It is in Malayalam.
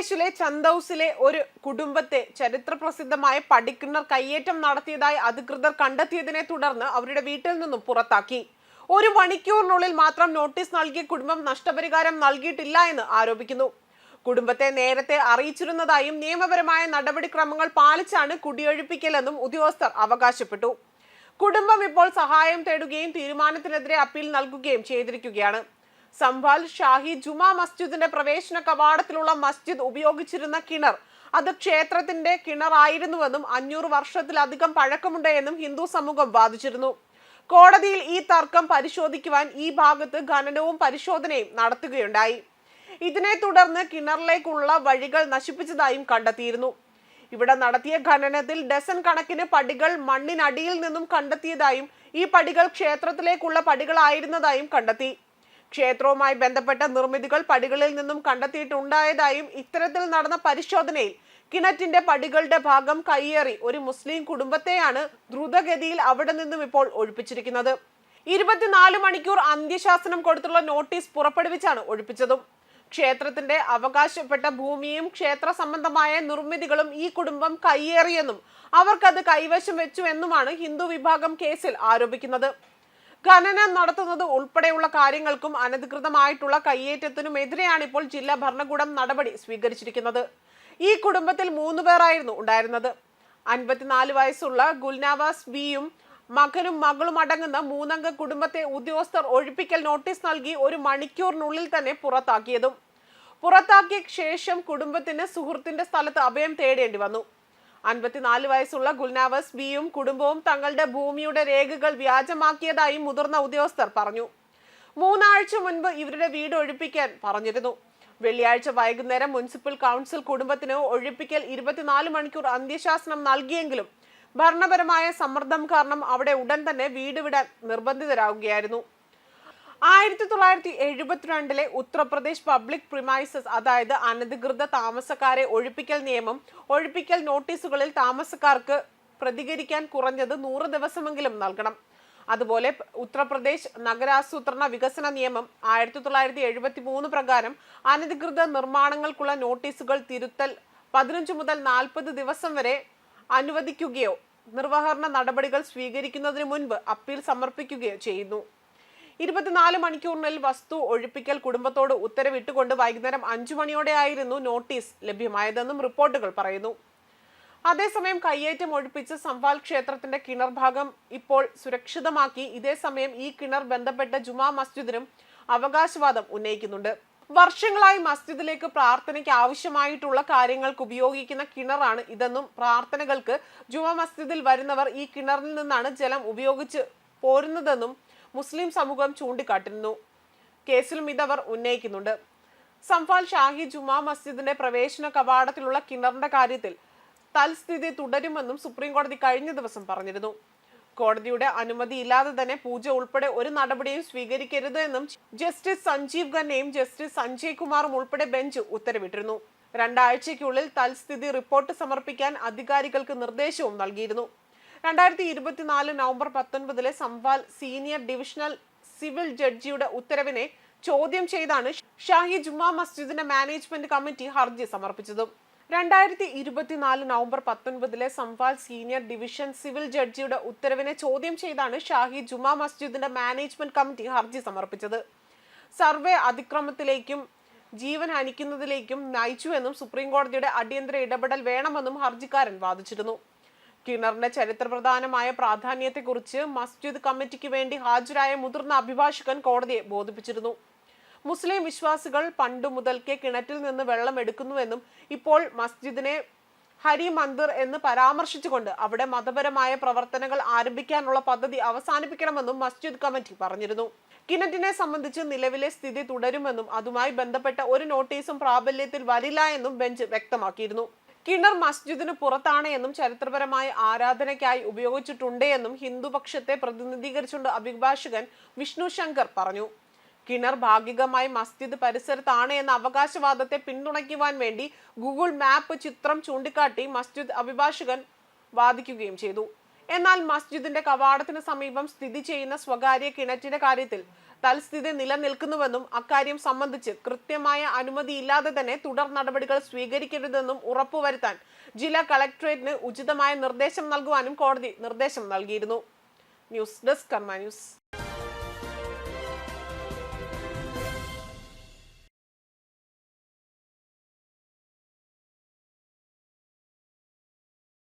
ഉത്തർപ്രദേശിലെ ചന്ദൌസിലെ ഒരു കുടുംബത്തെ ചരിത്ര പ്രസിദ്ധമായ പടിക്കിണർ കയ്യേറ്റം നടത്തിയതായി അധികൃതർ കണ്ടെത്തിയതിനെ തുടർന്ന് അവരുടെ വീട്ടിൽ നിന്നും പുറത്താക്കി. ഒരു മണിക്കൂറിനുള്ളിൽ മാത്രം നോട്ടീസ് നൽകിയ കുടുംബം നഷ്ടപരിഹാരം നൽകിയിട്ടില്ല എന്ന് ആരോപിക്കുന്നു. കുടുംബത്തെ നേരത്തെ അറിയിച്ചിരുന്നതായും നിയമപരമായ നടപടിക്രമങ്ങൾ പാലിച്ചാണ് കുടിയൊഴിപ്പിക്കലെന്നും ഉദ്യോഗസ്ഥർ അവകാശപ്പെട്ടു. കുടുംബം ഇപ്പോൾ സഹായം തേടുകയും തീരുമാനത്തിനെതിരെ അപ്പീൽ നൽകുകയും ചെയ്തിരിക്കുകയാണ്. സംഭാൽ ഷാഹി ജുമാ മസ്ജിദിന്റെ പ്രവേശന കവാടത്തിലുള്ള മസ്ജിദ് ഉപയോഗിച്ചിരുന്ന കിണർ. അത് ക്ഷേത്രത്തിന്റെ കിണറായിരുന്നുവെന്നും അഞ്ഞൂറ് വർഷത്തിലധികം പഴക്കമുണ്ട് എന്നും ഹിന്ദു സമൂഹം വാദിച്ചിരുന്നു. കോടതിയിൽ ഈ തർക്കം പരിശോധിക്കുവാൻ ഈ ഭാഗത്ത് ഖനനവും പരിശോധനയും നടത്തുകയുണ്ടായി. ഇതിനെ തുടർന്ന് കിണറിലേക്കുള്ള വഴികൾ നശിപ്പിച്ചതായും കണ്ടെത്തിയിരുന്നു. ഇവിടെ നടത്തിയ ഖനനത്തിൽ ഡസൻ കണക്കിന് പടികൾ മണ്ണിനടിയിൽ നിന്നും കണ്ടെത്തിയതായും ഈ പടികൾ ക്ഷേത്രത്തിലേക്കുള്ള പടികളായിരുന്നതായും കണ്ടെത്തി. ക്ഷേത്രവുമായി ബന്ധപ്പെട്ട നിർമ്മിതികൾ പടികളിൽ നിന്നും കണ്ടെത്തിയിട്ടുണ്ടായതായും ഇത്തരത്തിൽ നടന്ന പരിശോധനയിൽ കിണറ്റിന്റെ പടികളുടെ ഭാഗം കയ്യേറി ഒരു മുസ്ലിം കുടുംബത്തെയാണ് ദ്രുതഗതിയിൽ അവിടെ നിന്നും ഇപ്പോൾ ഒഴിപ്പിച്ചിരിക്കുന്നത്. ഇരുപത്തിനാല് മണിക്കൂർ അന്ത്യശാസനം കൊടുത്തുള്ള നോട്ടീസ് പുറപ്പെടുവിച്ചാണ് ഒഴിപ്പിച്ചതും. ക്ഷേത്രത്തിന്റെ അവകാശപ്പെട്ട ഭൂമിയും ക്ഷേത്ര സംബന്ധമായ നിർമ്മിതികളും ഈ കുടുംബം കയ്യേറിയെന്നും അവർക്കത് കൈവശം വെച്ചു എന്നുമാണ് ഹിന്ദു വിഭാഗം കേസിൽ ആരോപിക്കുന്നത്. ഖനനം നടത്തുന്നത് ഉൾപ്പെടെയുള്ള കാര്യങ്ങൾക്കും അനധികൃതമായിട്ടുള്ള കയ്യേറ്റത്തിനുമെതിരെയാണ് ഇപ്പോൾ ജില്ലാ ഭരണകൂടം നടപടി സ്വീകരിച്ചിരിക്കുന്നത്. ഈ കുടുംബത്തിൽ മൂന്ന് പേരായിരുന്നു ഉണ്ടായിരുന്നത്. അൻപത്തിനാല് വയസ്സുള്ള ഗുൽനാവാസ് ബിയും മകനും മകളും അടങ്ങുന്ന മൂന്നംഗ കുടുംബത്തെ ഉദ്യോഗസ്ഥർ ഒഴിപ്പിക്കൽ നോട്ടീസ് നൽകി ഒരു മണിക്കൂറിനുള്ളിൽ തന്നെ പുറത്താക്കിയതും. പുറത്താക്കിയ ശേഷം കുടുംബത്തിന് സുഹൃത്തിന്റെ സ്ഥലത്ത് അഭയം തേടേണ്ടി വന്നു. അൻപത്തിനാല് വയസ്സുള്ള ഗുൽനാവസ് ബിയും കുടുംബവും തങ്ങളുടെ ഭൂമിയുടെ രേഖകൾ വ്യാജമാക്കിയതായി മുതിർന്ന ഉദ്യോഗസ്ഥർ പറഞ്ഞു. മൂന്നാഴ്ച മുൻപ് ഇവരുടെ വീട് ഒഴിപ്പിക്കാൻ പറഞ്ഞിരുന്നു. വെള്ളിയാഴ്ച വൈകുന്നേരം മുനിസിപ്പൽ കൗൺസിൽ കുടുംബത്തിന് ഒഴിപ്പിക്കൽ ഇരുപത്തിനാല് മണിക്കൂർ അന്ത്യശാസനം നൽകിയെങ്കിലും ഭരണപരമായ സമ്മർദ്ദം കാരണം അവിടെ ഉടൻ തന്നെ വീട് വിടാൻ നിർബന്ധിതരാകുകയായിരുന്നു ആയിരത്തി തൊള്ളായിരത്തി എഴുപത്തിരണ്ടിലെ ഉത്തർപ്രദേശ് പബ്ലിക് പ്രിമൈസസ് അതായത് അനധികൃത താമസക്കാരെ ഒഴിപ്പിക്കൽ നിയമം ഒഴിപ്പിക്കൽ നോട്ടീസുകളിൽ താമസക്കാർക്ക് പ്രതികരിക്കാൻ കുറഞ്ഞത് നൂറ് ദിവസമെങ്കിലും നൽകണം. അതുപോലെ ഉത്തർപ്രദേശ് നഗരാസൂത്രണ വികസന നിയമം ആയിരത്തി തൊള്ളായിരത്തി എഴുപത്തി മൂന്ന് പ്രകാരം അനധികൃത നിർമ്മാണങ്ങൾക്കുള്ള നോട്ടീസുകൾ തിരുത്തൽ പതിനഞ്ച് മുതൽ നാൽപ്പത് ദിവസം വരെ അനുവദിക്കുകയോ നിർവഹണ നടപടികൾ സ്വീകരിക്കുന്നതിന് മുൻപ് അപ്പീൽ സമർപ്പിക്കുകയോ ചെയ്യുന്നു. ഇരുപത്തിനാല് മണിക്കൂറിനുള്ളിൽ വസ്തു ഒഴിപ്പിക്കൽ കുടുംബത്തോട് ഉത്തരവിട്ടുകൊണ്ട് വൈകുന്നേരം അഞ്ചു മണിയോടെയായിരുന്നു നോട്ടീസ് ലഭ്യമായതെന്നും റിപ്പോർട്ടുകൾ പറയുന്നു. അതേസമയം കയ്യേറ്റം ഒഴിപ്പിച്ച് സംവാൽ ക്ഷേത്രത്തിന്റെ കിണർ ഭാഗം ഇപ്പോൾ സുരക്ഷിതമാക്കി. ഇതേസമയം ഈ കിണർ ബന്ധപ്പെട്ട ജുമാ മസ്ജിദിനും അവകാശവാദം ഉന്നയിക്കുന്നുണ്ട്. വർഷങ്ങളായി മസ്ജിദിലേക്ക് പ്രാർത്ഥനയ്ക്ക് ആവശ്യമായിട്ടുള്ള കാര്യങ്ങൾക്ക് ഉപയോഗിക്കുന്ന കിണറാണ് ഇതെന്നും പ്രാർത്ഥനകൾക്ക് ജുമാ മസ്ജിദിൽ വരുന്നവർ ഈ കിണറിൽ നിന്നാണ് ജലം ഉപയോഗിച്ച് പോരുന്നതെന്നും മുസ്ലിം സമൂഹം ചൂണ്ടിക്കാട്ടുന്നു. കേസിലും ഇതവർ ഉന്നയിക്കുന്നുണ്ട്. സംഫാൽ ഷാഹി ജുമാ മസ്ജിദിന്റെ പ്രവേശന കവാടത്തിലുള്ള കിണറിന്റെ കാര്യത്തിൽ തൽസ്ഥിതി തുടരുമെന്നും സുപ്രീം കോടതി കഴിഞ്ഞ ദിവസം പറഞ്ഞിരുന്നു. കോടതിയുടെ അനുമതി ഇല്ലാതെ തന്നെ പൂജ ഉൾപ്പെടെ ഒരു നടപടിയും സ്വീകരിക്കരുത് എന്നും ജസ്റ്റിസ് സഞ്ജീവ് ഖന്നയും ജസ്റ്റിസ് സഞ്ജയ് കുമാറും ഉൾപ്പെടെ ബെഞ്ച് ഉത്തരവിട്ടിരുന്നു. രണ്ടാഴ്ചയ്ക്കുള്ളിൽ തൽസ്ഥിതി റിപ്പോർട്ട് സമർപ്പിക്കാൻ അധികാരികൾക്ക് നിർദ്ദേശവും നൽകിയിരുന്നു. രണ്ടായിരത്തി ഇരുപത്തിനാല് നവംബർ പത്തൊൻപതിലെ സംവാൽ സീനിയർ ഡിവിഷണൽ സിവിൽ ജഡ്ജിയുടെ ഉത്തരവിനെ ചോദ്യം ചെയ്താണ് ഷാഹി ജുമാ മസ്ജിദിന്റെ മാനേജ്മെന്റ് കമ്മിറ്റി ഹർജി സമർപ്പിച്ചത്. രണ്ടായിരത്തി ഇരുപത്തിനാല് നവംബർ പത്തൊൻപതിലെ സംവാൽ സീനിയർ ഡിവിഷൻ സിവിൽ ജഡ്ജിയുടെ ഉത്തരവിനെ ചോദ്യം ചെയ്താണ് ഷാഹി ജുമാ മസ്ജിദിന്റെ മാനേജ്മെന്റ് കമ്മിറ്റി ഹർജി സമർപ്പിച്ചത്. സർവേ അതിക്രമത്തിലേക്കും ജീവൻ ഹനിക്കുന്നതിലേക്കും നയിച്ചുവെന്നും സുപ്രീം കോടതിയുടെ അടിയന്തര ഇടപെടൽ വേണമെന്നും ഹർജിക്കാരൻ വാദിച്ചിരുന്നു. കിണറിന്റെ ചരിത്രപ്രധാനമായ പ്രാധാന്യത്തെക്കുറിച്ച് മസ്ജിദ് കമ്മിറ്റിക്ക് വേണ്ടി ഹാജരായ മുതിർന്ന അഭിഭാഷകൻ കോടതിയെ ബോധിപ്പിച്ചിരുന്നു. മുസ്ലിം വിശ്വാസികൾ പണ്ടു മുതൽക്കേ കിണറ്റിൽ നിന്ന് വെള്ളം എടുക്കുന്നുവെന്നും ഇപ്പോൾ മസ്ജിദിനെ ഹരി മന്ദിർ എന്ന് പരാമർശിച്ചുകൊണ്ട് അവിടെ മതപരമായ പ്രവർത്തനങ്ങൾ ആരംഭിക്കാനുള്ള പദ്ധതി അവസാനിപ്പിക്കണമെന്നും മസ്ജിദ് കമ്മിറ്റി പറഞ്ഞിരുന്നു. കിണറ്റിനെ സംബന്ധിച്ച് നിലവിലെ സ്ഥിതി തുടരുമെന്നും അതുമായി ബന്ധപ്പെട്ട ഒരു നോട്ടീസും പ്രാബല്യത്തിൽ വരില്ല എന്നും ബെഞ്ച് വ്യക്തമാക്കിയിരുന്നു. കിണർ മസ്ജിദിന് പുറത്താണ് എന്നും ചരിത്രപരമായ ആരാധനയ്ക്കായി ഉപയോഗിച്ചിട്ടുണ്ട് എന്നും ഹിന്ദുപക്ഷത്തെ പ്രതിനിധീകരിച്ചുകൊണ്ട് അഭിഭാഷകൻ വിഷ്ണു ശങ്കർ പറഞ്ഞു. കിണർ ഭാഗികമായി മസ്ജിദ് പരിസരത്താണ് എന്ന അവകാശവാദത്തെ പിന്തുണയ്ക്കുവാൻ വേണ്ടി ഗൂഗിൾ മാപ്പ് ചിത്രം ചൂണ്ടിക്കാട്ടി മസ്ജിദ് അഭിഭാഷകൻ വാദിക്കുകയും ചെയ്തു. എന്നാൽ മസ്ജിദിന്റെ കവാടത്തിന് സമീപം സ്ഥിതി ചെയ്യുന്ന സ്വകാര്യ കിണറ്റിന്റെ കാര്യത്തിൽ തൽസ്ഥിതി നിലനിൽക്കുന്നുവെന്നും അക്കാര്യം സംബന്ധിച്ച് കൃത്യമായ അനുമതിയില്ലാതെ തന്നെ തുടർ നടപടികൾ സ്വീകരിക്കരുതെന്നും ഉറപ്പുവരുത്താൻ ജില്ലാ കളക്ടറേറ്റിന് ഉചിതമായ നിർദ്ദേശം നൽകുവാനും കോടതി നിർദ്ദേശം നൽകിയിരുന്നു. News desk Karma News.